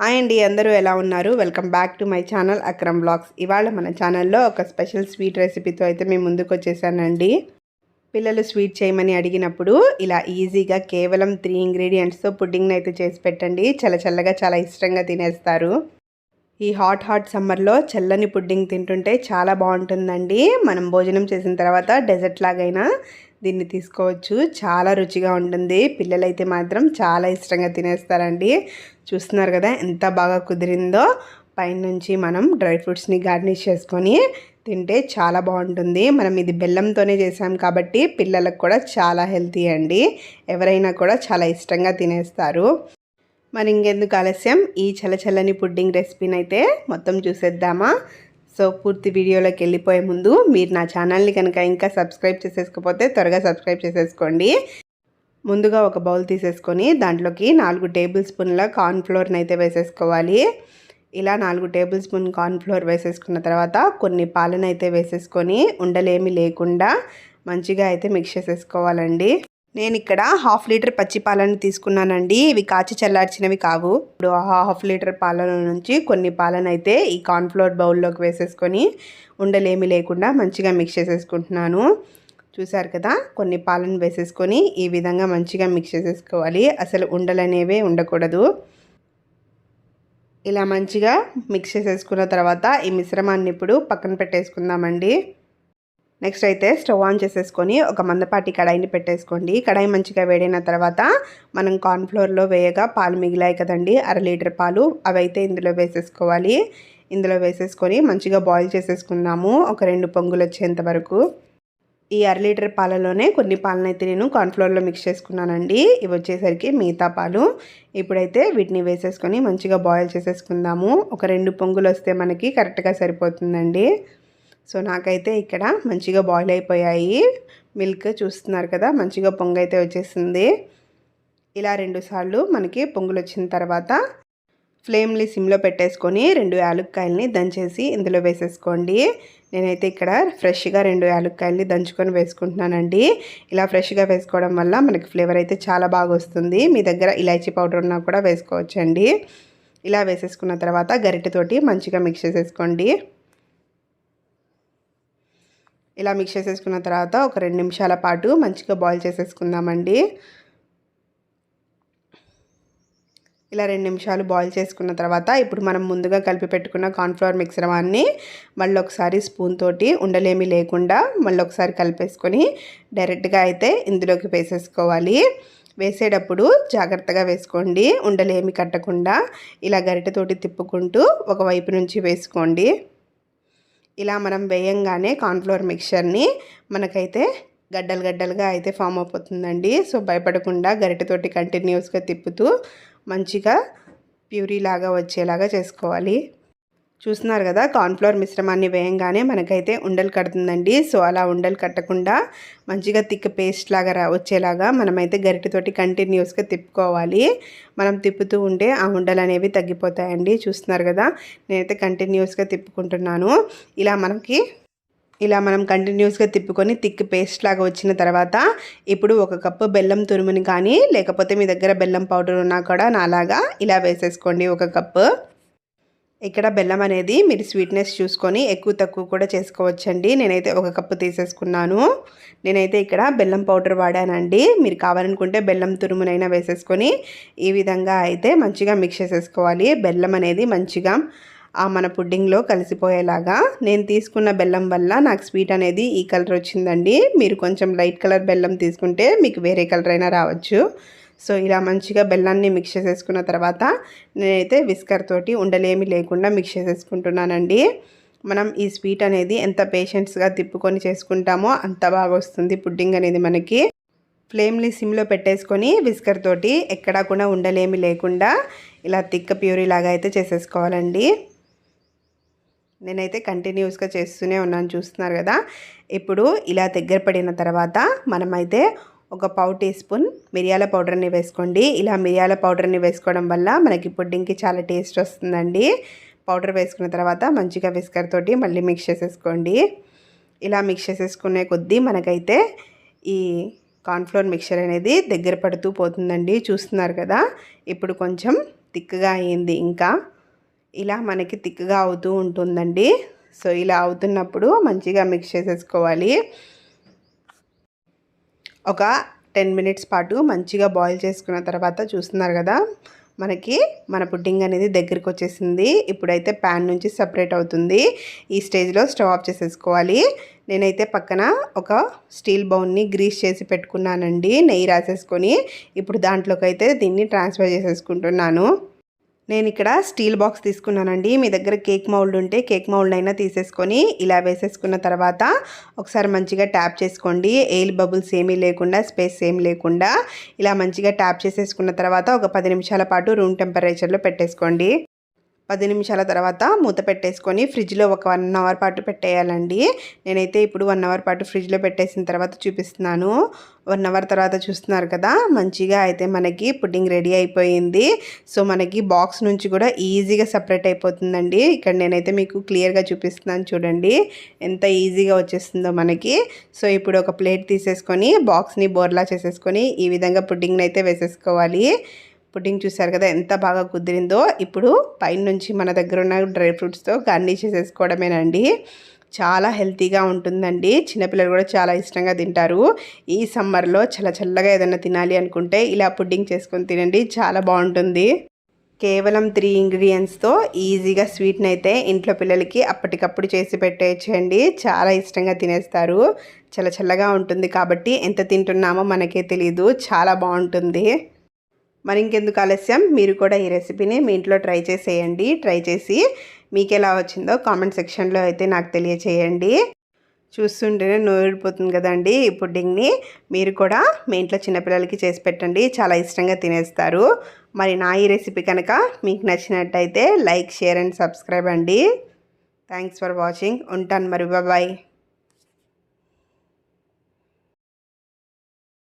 Hi అండి అందరూ ఎలా ఉన్నారు? Welcome back to my channel Akram blogs. ఇవాళ మన ఛానల్లో ఒక స్పెషల్ స్వీట్ రెసిపీతో అయితే మేము ముందుకు వచ్చేసానండి పిల్లలు స్వీట్ చేయమని అడిగినప్పుడు ఇలా ఈజీగా కేవలం త్రీ ఇంగ్రీడియంట్స్తో పుడ్డింగ్ని అయితే చేసి పెట్టండి. చల్లచల్లగా చాలా ఇష్టంగా తినేస్తారు. ఈ హాట్ హాట్ సమ్మర్లో చల్లని పుడ్డింగ్ తింటుంటే చాలా బాగుంటుందండి. మనం భోజనం చేసిన తర్వాత డెజర్ట్ లాగైనా దీన్ని తీసుకోవచ్చు. చాలా రుచిగా ఉంటుంది. పిల్లలైతే మాత్రం చాలా ఇష్టంగా తినేస్తారండి. చూస్తున్నారు కదా ఎంత బాగా కుదిరిందో. పైనుంచి మనం డ్రై ఫ్రూట్స్ని గార్నిష్ చేసుకొని తింటే చాలా బాగుంటుంది. మనం ఇది బెల్లంతోనే చేసాం కాబట్టి పిల్లలకు కూడా చాలా హెల్తీ అండి. ఎవరైనా కూడా చాలా ఇష్టంగా తినేస్తారు. మరి ఇంకెందుకు ఆలస్యం? ఈ చల్లచల్లని పుడ్డింగ్ రెసిపీని అయితే మొత్తం చూసేద్దామా? సో పూర్తి వీడియోలోకి వెళ్ళిపోయే ముందు మీరు నా ఛానల్ని కనుక ఇంకా సబ్స్క్రైబ్ చేసేసుకోకపోతే త్వరగా సబ్స్క్రైబ్ చేసేసుకోండి. ముందుగా ఒక బౌల్ తీసేసుకొని దాంట్లోకి నాలుగు టేబుల్ స్పూన్ల కార్న్ఫ్లోర్ని అయితే వేసేసుకోవాలి. ఇలా నాలుగు టేబుల్ స్పూన్ కార్న్ఫ్లోర్ వేసేసుకున్న తర్వాత కొన్ని పాలను అయితే వేసేసుకొని ఉండలేమి లేకుండా మంచిగా అయితే మిక్స్ చేసేసుకోవాలండి. నేను ఇక్కడ హాఫ్ లీటర్ పచ్చి పాలను తీసుకున్నానండి. ఇవి కాచి చల్లార్చినవి కావు. ఇప్పుడు హాఫ్ లీటర్ పాలలో నుంచి కొన్ని పాలను అయితే ఈ కార్న్ఫ్లోర్ బౌల్లోకి వేసేసుకొని ఉండలేమి లేకుండా మంచిగా మిక్స్ చేసేసుకుంటున్నాను. చూసారు కదా? కొన్ని పాలను వేసేసుకొని ఈ విధంగా మంచిగా మిక్స్ చేసేసుకోవాలి. అసలు ఉండలనేవే ఉండకూడదు. ఇలా మంచిగా మిక్స్ చేసేసుకున్న తర్వాత ఈ మిశ్రమాన్ని ఇప్పుడు పక్కన పెట్టేసుకుందామండి. నెక్స్ట్ అయితే స్టవ్ ఆన్ చేసేసుకొని ఒక మందపాటి కడాయిని పెట్టేసుకోండి. కడాయి మంచిగా వేడైన తర్వాత మనం కార్న్ఫ్లోర్లో వేయగా పాలు మిగిలాయి కదండి అర లీటర్ పాలు అవైతే ఇందులో వేసేసుకోవాలి. ఇందులో వేసేసుకొని మంచిగా బాయిల్ చేసేసుకుందాము ఒక రెండు పొంగులు వచ్చేంత వరకు. ఈ అర లీటర్ పాలలోనే కొన్ని పాలను అయితే నేను కార్న్ఫ్లోర్లో మిక్స్ చేసుకున్నానండి. ఇవి వచ్చేసరికి మిగతా పాలు. ఇప్పుడైతే వీటిని వేసేసుకొని మంచిగా బాయిల్ చేసేసుకుందాము. ఒక రెండు పొంగులు వస్తే మనకి కరెక్ట్గా సరిపోతుందండి. సో నాకైతే ఇక్కడ మంచిగా బాయిల్ అయిపోయాయి. మిల్క్ చూస్తున్నారు కదా మంచిగా పొంగు అయితే వచ్చేసింది. ఇలా రెండుసార్లు మనకి పొంగులు వచ్చిన తర్వాత ఫ్లేమ్ని సిమ్లో పెట్టేసుకొని రెండు యాలుక్కాయలని దంచేసి ఇందులో వేసేసుకోండి. నేనైతే ఇక్కడ ఫ్రెష్గా రెండు యాలుక్కాయలని దంచుకొని వేసుకుంటున్నానండి. ఇలా ఫ్రెష్గా వేసుకోవడం వల్ల మనకి ఫ్లేవర్ అయితే చాలా బాగా వస్తుంది. మీ దగ్గర ఇలాచీ పౌడర్ ఉన్నా కూడా వేసుకోవచ్చండి. ఇలా వేసేసుకున్న తర్వాత గరిటెతోటి మంచిగా మిక్స్ చేసేసుకోండి. ఇలా మిక్స్ చేసేసుకున్న తర్వాత ఒక రెండు నిమిషాల పాటు మంచిగా బాయిల్ చేసేసుకుందామండి. ఇలా రెండు నిమిషాలు బాయిల్ చేసుకున్న తర్వాత ఇప్పుడు మనం ముందుగా కలిపి పెట్టుకున్న కార్న్ఫ్లవర్ మిశ్రమాన్ని మళ్ళీ ఒకసారి స్పూన్ తోటి ఉండలేమి లేకుండా మళ్ళీ ఒకసారి కలిపేసుకొని డైరెక్ట్గా అయితే ఇందులోకి వేసేసుకోవాలి. వేసేటప్పుడు జాగ్రత్తగా వేసుకోండి ఉండలేమి కట్టకుండా ఇలా గరిటెతోటి తిప్పుకుంటూ ఒకవైపు నుంచి వేసుకోండి. ఇలా మనం వేయంగానే కార్న్ఫ్లోర్ మిక్చర్ని మనకైతే గడ్డలు గడ్డలుగా అయితే ఫామ్ అయిపోతుందండి. సో భయపడకుండా గరిటెతోటి కంటిన్యూస్గా తిప్పుతూ మంచిగా ప్యూరీ లాగా వచ్చేలాగా చేసుకోవాలి. చూస్తున్నారు కదా కార్న్ఫ్లవర్ మిశ్రమాన్ని వేయంగానే మనకైతే ఉండలు కడుతుందండి. సో అలా ఉండలు కట్టకుండా మంచిగా తిక్క పేస్ట్ లాగా రా వచ్చేలాగా మనమైతే గరిటెతోటి కంటిన్యూస్గా తిప్పుకోవాలి. మనం తిప్పుతూ ఉంటే ఆ ఉండలు అనేవి తగ్గిపోతాయండి. చూస్తున్నారు కదా నేనైతే కంటిన్యూస్గా తిప్పుకుంటున్నాను. ఇలా మనకి ఇలా మనం కంటిన్యూస్గా తిప్పుకొని తిక్ పేస్ట్ లాగా వచ్చిన తర్వాత ఇప్పుడు ఒక కప్పు బెల్లం తురుముని కానీ లేకపోతే మీ దగ్గర బెల్లం పౌడర్ ఉన్నా కూడా నాలాగా ఇలా వేసేసుకోండి ఒక కప్పు. ఇక్కడ బెల్లం అనేది మీరు స్వీట్నెస్ చూసుకొని ఎక్కువ తక్కువ కూడా చేసుకోవచ్చండి. నేనైతే ఒక కప్పు తీసేసుకున్నాను. నేనైతే ఇక్కడ బెల్లం పౌడర్ వాడానండి. మీరు కావాలనుకుంటే బెల్లం తురుమునైనా వేసేసుకొని ఈ విధంగా అయితే మంచిగా మిక్స్ చేసేసుకోవాలి. బెల్లం అనేది మంచిగా ఆ మన పుడ్డింగ్లో కలిసిపోయేలాగా. నేను తీసుకున్న బెల్లం వల్ల నాకు స్వీట్ అనేది ఈ కలర్ వచ్చిందండి. మీరు కొంచెం లైట్ కలర్ బెల్లం తీసుకుంటే మీకు వేరే కలర్ అయినా రావచ్చు. సో ఇలా మంచిగా బెల్లాన్ని మిక్స్ చేసేసుకున్న తర్వాత నేనైతే విస్కర్ తోటి ఉండలేమి లేకుండా మిక్స్ చేసేసుకుంటున్నానండి. మనం ఈ స్వీట్ అనేది ఎంత పేషెంట్స్గా తిప్పుకొని చేసుకుంటామో అంత బాగా వస్తుంది పుడ్డింగ్ అనేది మనకి. ఫ్లేమ్ని సిమ్లో పెట్టేసుకొని విస్కర్ తోటి ఎక్కడా కూడా ఉండలేమి లేకుండా ఇలా తిక్క ప్యూరీ లాగా అయితే చేసేసుకోవాలండి. నేనైతే కంటిన్యూస్గా చేస్తూనే ఉన్నాను చూస్తున్నారు కదా. ఇప్పుడు ఇలా దగ్గర పడిన తర్వాత మనమైతే ఒక పావు టీ స్పూన్ మిరియాల పౌడర్ని వేసుకోండి. ఇలా మిరియాల పౌడర్ని వేసుకోవడం వల్ల మనకి పుడ్డింగ్కి చాలా టేస్ట్ వస్తుందండి. పౌడర్ వేసుకున్న తర్వాత మంచిగా విస్కర్ తోటి మళ్ళీ మిక్స్ చేసేసుకోండి. ఇలా మిక్స్ చేసేసుకునే కొద్దీ మనకైతే ఈ కార్న్ఫ్లోర్ మిక్చర్ అనేది దగ్గర పడుతూ పోతుందండి. చూస్తున్నారు కదా? ఇప్పుడు కొంచెం తిక్కగా అయింది ఇంకా. ఇలా మనకి తిక్కగా అవుతూ ఉంటుందండి. సో ఇలా అవుతున్నప్పుడు మంచిగా మిక్స్ చేసేసుకోవాలి. ఒక టెన్ మినిట్స్ పాటు మంచిగా బాయిల్ చేసుకున్న తర్వాత చూస్తున్నారు కదా మనకి మన పుడ్డింగ్ అనేది దగ్గరికి వచ్చేసింది. ఇప్పుడైతే ప్యాన్ నుంచి సపరేట్ అవుతుంది. ఈ స్టేజ్లో స్టవ్ ఆఫ్ చేసేసుకోవాలి. నేనైతే పక్కన ఒక స్టీల్ బౌన్ని గ్రీస్ చేసి పెట్టుకున్నానండి. నెయ్యి రాసేసుకొని ఇప్పుడు దాంట్లోకి అయితే దీన్ని ట్రాన్స్ఫర్ చేసేసుకుంటున్నాను. నేను ఇక్కడ స్టీల్ బాక్స్ తీసుకున్నానండి. మీ దగ్గర కేక్ మౌల్డ్ ఉంటే కేక్ మౌల్డ్ అయినా తీసేసుకొని ఇలా వేసేసుకున్న తర్వాత ఒకసారి మంచిగా ట్యాప్ చేసుకోండి. ఎయిల్ బబుల్స్ ఏమీ లేకుండా స్పేస్ ఏమి లేకుండా ఇలా మంచిగా ట్యాప్ చేసేసుకున్న తర్వాత ఒక పది నిమిషాల పాటు రూమ్ టెంపరేచర్లో పెట్టేసుకోండి. పది నిమిషాల తర్వాత మూత పెట్టేసుకొని ఫ్రిడ్జ్లో ఒక వన్ అవర్ పాటు పెట్టేయాలండి. నేనైతే ఇప్పుడు వన్ అవర్ పాటు ఫ్రిడ్జ్లో పెట్టేసిన తర్వాత చూపిస్తున్నాను. వన్ అవర్ తర్వాత చూస్తున్నారు కదా మంచిగా అయితే మనకి పుడ్డింగ్ రెడీ అయిపోయింది. సో మనకి బాక్స్ నుంచి కూడా ఈజీగా సపరేట్ అయిపోతుందండి. ఇక్కడ నేనైతే మీకు క్లియర్గా చూపిస్తున్నాను చూడండి ఎంత ఈజీగా వచ్చేస్తుందో మనకి. సో ఇప్పుడు ఒక ప్లేట్ తీసేసుకొని బాక్స్ని బోర్లా చేసేసుకొని ఈ విధంగా పుడ్డింగ్ని అయితే వేసేసుకోవాలి. పుడ్డింగ్ చూసారు కదా ఎంత బాగా కుదిరిందో. ఇప్పుడు పైనుంచి మన దగ్గర ఉన్న డ్రై ఫ్రూట్స్తో గార్నిష్ చేసేసుకోవడమేనండి. చాలా హెల్తీగా ఉంటుందండి. చిన్నపిల్లలు కూడా చాలా ఇష్టంగా తింటారు. ఈ సమ్మర్లో చల్ల చల్లగా ఏదైనా తినాలి అనుకుంటే ఇలా పుడ్డింగ్ చేసుకొని తినండి. చాలా బాగుంటుంది. కేవలం త్రీ ఇంగ్రీడియంట్స్తో ఈజీగా స్వీట్ని అయితే ఇంట్లో పిల్లలకి అప్పటికప్పుడు చేసి పెట్టేయచ్చండి. చాలా ఇష్టంగా తినేస్తారు. చల్ల చల్లగా ఉంటుంది కాబట్టి ఎంత తింటున్నామో మనకే తెలియదు చాలా బాగుంటుంది. మరి ఇంకెందుకు ఆలస్యం? మీరు కూడా ఈ రెసిపీని మీ ఇంట్లో ట్రై చేసేయండి. ట్రై చేసి మీకు ఎలా వచ్చిందో కామెంట్ సెక్షన్లో అయితే నాకు తెలియచేయండి. చూస్తుంటేనే నోరిపోతుంది కదండి ఈ పుడ్డింగ్ని. మీరు కూడా మీ ఇంట్లో చిన్నపిల్లలకి చేసి పెట్టండి. చాలా ఇష్టంగా తినేస్తారు. మరి నా ఈ రెసిపీ కనుక మీకు నచ్చినట్టయితే లైక్ షేర్ అండ్ సబ్స్క్రైబ్ అండి. Thanks for watching. ఉంటాను మరి. Bye bye